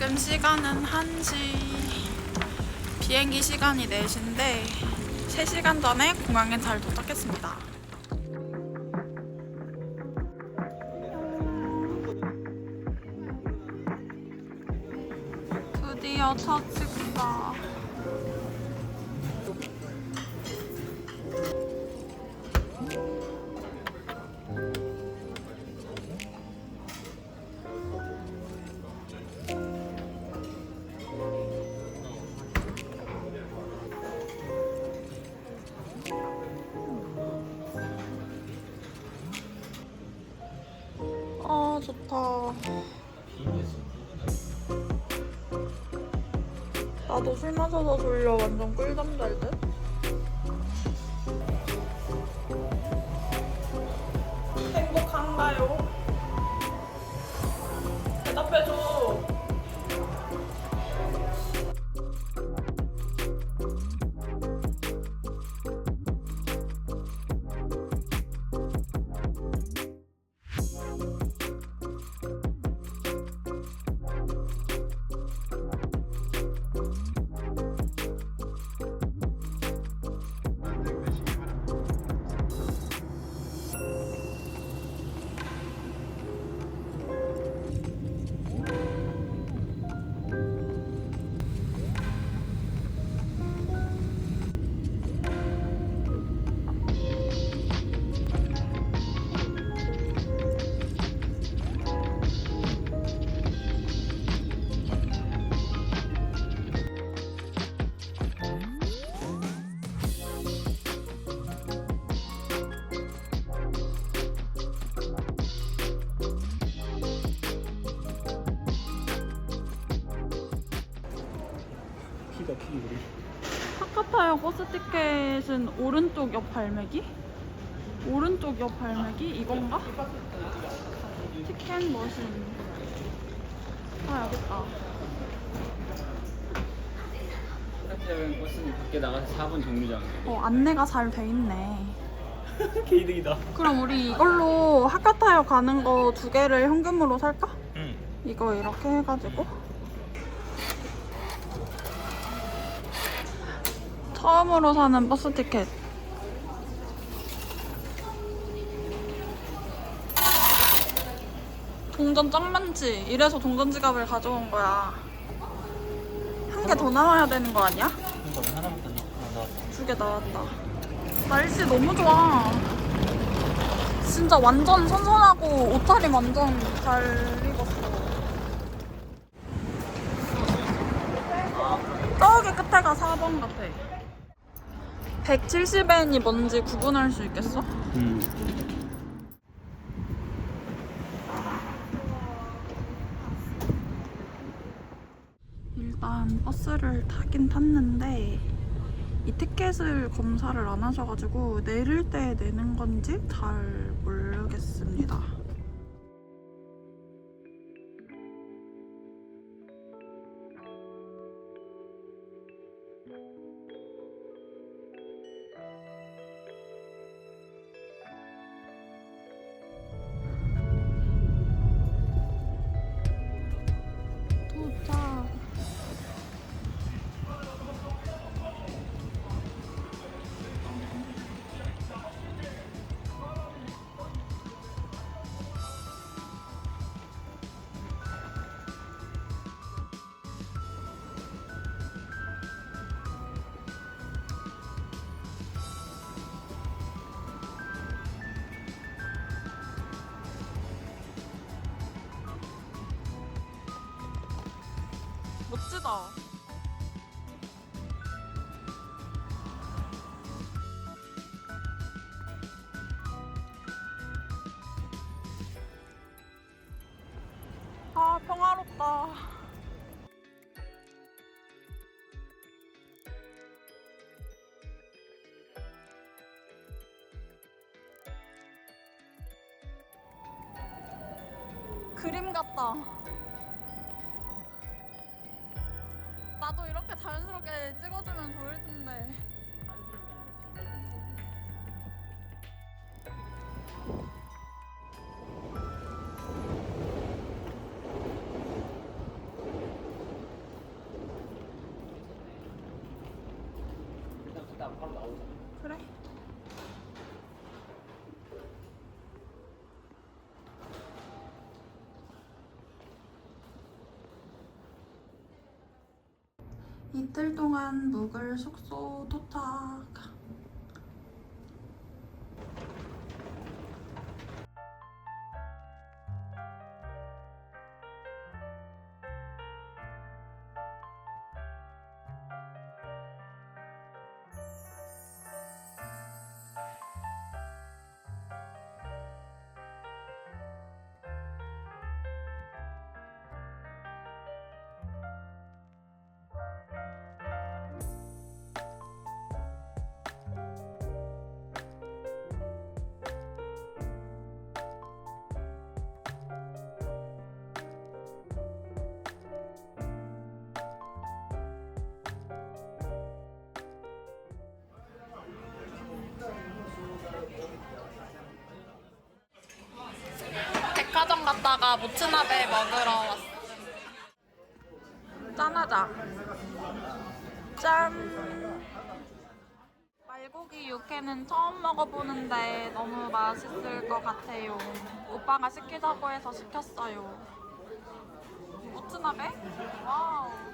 지금 시간은 1시. 비행기 시간이 4시인데 3시간 전에 공항에 잘 도착했습니다. 드디어 첫 식사. 아 좋다. 나도 술 마셔서 졸려 완전 꿀잠 잘 듯. 행복한가요? 피가 피 우리. 하카타요 버스 티켓은 오른쪽 옆 발매기? 오른쪽 옆 발매기? 이건가? 티켓 머신. 아, 여기 있다. 하태현 버스는 밖에 나가서 4분 정류장. 어, 안내가 잘 돼 있네. 개이득이다. 그럼 우리 이걸로 하카타요 가는 거 두 개를 현금으로 살까? 응. 이거 이렇게 해가지고. 처음으로 사는 버스 티켓. 동전 짱 많지? 이래서 동전 지갑을 가져온 거야. 한 개 더 나와야 되는 거 아니야? 두 개 나왔다. 날씨 너무 좋아. 진짜 완전 선선하고 옷차림 완전 잘 입었어. 저기 끝에가 4번 같아. 170엔이 뭔지 구분할 수 있겠어? 응. 일단 버스를 타긴 탔는데 이 티켓을 검사를 안 하셔가지고 내릴 때 내는 건지 잘 모르겠습니다. 멋지다. 아, 평화롭다. 같다. 그림 같다. 찍어주면 좋을 텐데. 일단 갔다 바로 나오자. 그래. 이틀 동안 묵을 숙소 도착. 갔다가 모츠나베 먹으러 왔어. 짠하자. 짠. 말고기 육회는 처음 먹어보는데 너무 맛있을 것 같아요. 오빠가 시키자고 해서 시켰어요. 모츠나베? 와우.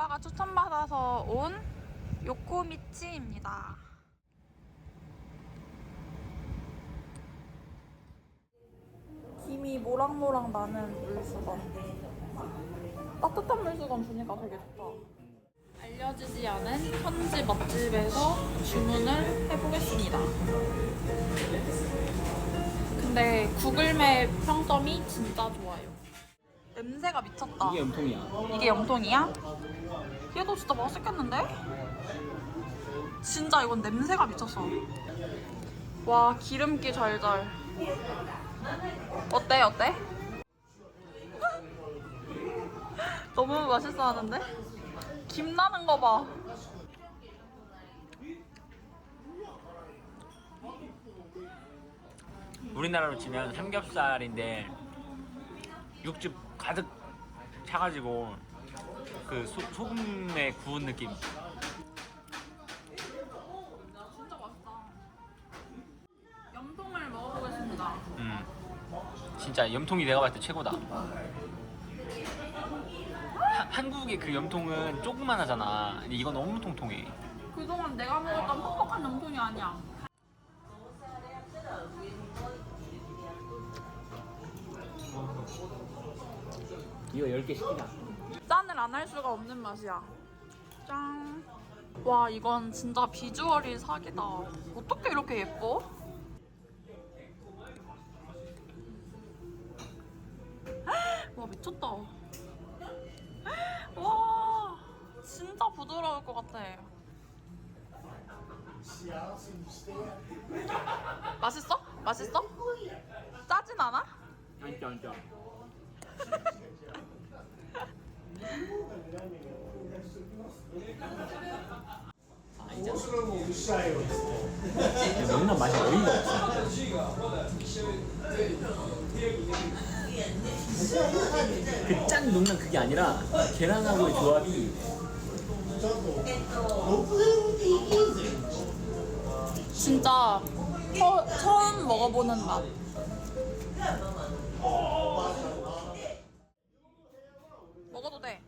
오빠가 추천받아서 온 요코미치입니다. 김이 모락모락 나는 물수건. 따뜻한 물수건 주니까 되게 좋다. 알려지지 않은 현지 맛집에서 주문을 해보겠습니다. 근데 구글맵 평점이 진짜 좋아요. 냄새가 미쳤다. 이게 염통이야. 이게 염통이야? 얘도 진짜 맛있겠는데? 진짜 이건 냄새가 미쳤어. 와 기름기 잘잘. 어때 어때? 너무 맛있어 하는데? 김 나는 거 봐. 우리나라로 치면 삼겹살인데 육즙 가득 차가지고 그 소, 소금에 구운 느낌. 진짜 맛있다. 염통을 먹어보겠습니다. 음. 진짜 염통이 내가 봤을 때 최고다. 하- 한국의 그 염통은 조그만 하잖아. 근데 이건 너무 통통해. 그동안 내가 먹었던 퍽퍽한 염통이 아니야. 이거 10개 시키자. 안 할 수가 없는 맛이야. 짠. 와 이건 진짜 비주얼이 사기다. 어떻게 이렇게 예뻐? 와 미쳤다. 와 진짜 부드러울 것 같아. 맛있어? 맛있어? 짜진 않아? 안 짜 안 짜. 먹는 맛이 어이가 없어. 그짠 녹는 그게 아니라 계란하고의 조합이 진짜 처, 처음 먹어보는 맛. 먹어도 돼.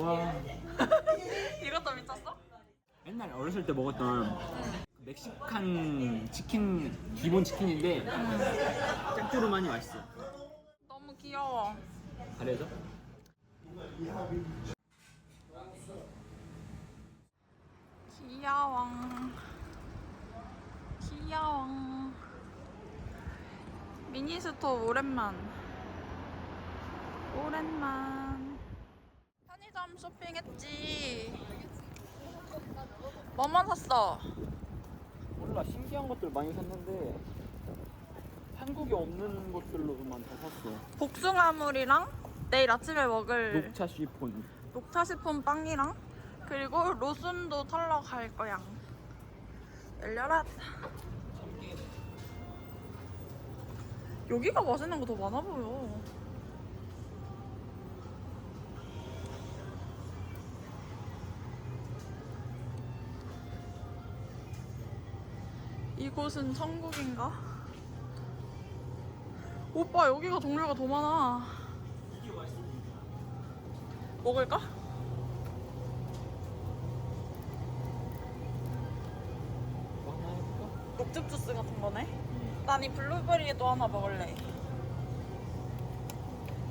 와 이것도 미쳤어? 옛날에 어렸을 때 먹었던 그 멕시칸 치킨 기본 치킨인데 짭조름하니 맛있어 너무 귀여워. 가려져? 귀여워. 귀여워. 미니스토 오랜만. 오랜만. 편의점 쇼핑했지. 뭐만 샀어? 몰라 신기한 것들 많이 샀는데 한국에 없는 것들로만 다 샀어 복숭아물이랑 내일 아침에 먹을 녹차 쉬폰 녹차 시폰 빵이랑 그리고 로순도 털러 갈 거야. 열려라. 여기가 맛있는 거 더 많아 보여. 이곳은 천국인가? 오빠 여기가 종류가 더 많아. 먹을까? 녹즙 주스 같은 거네. 난 이 블루베리도 하나 먹을래.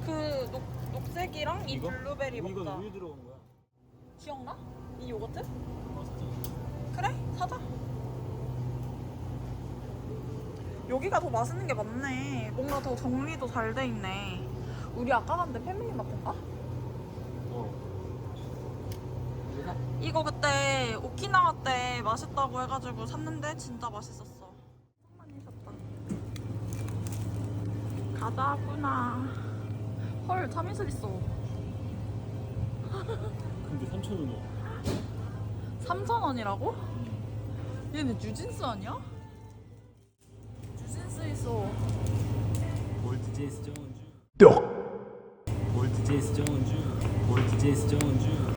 그 녹, 녹색이랑 이? 블루베리 먹자. 우유 들어간 거야 기억나? 이 요거트? 그래, 사자. 여기가 더 맛있는 게 많네. 뭔가 더 정리도 잘 돼 있네. 우리 아까 갔는데 패밀리 마트인가? 어 이거 그때 오키나와 때 맛있다고 해가지고 샀는데 진짜 맛있었어. 많이 샀다. 가자구나. 헐, 참이슬 있어. 근데 3,000원이야 3,000원이라고? 얘네 뉴진스 아니야? 있어. 몰트 제이스 정원주 몰트 제이스 정원주 몰트 제이스 정원주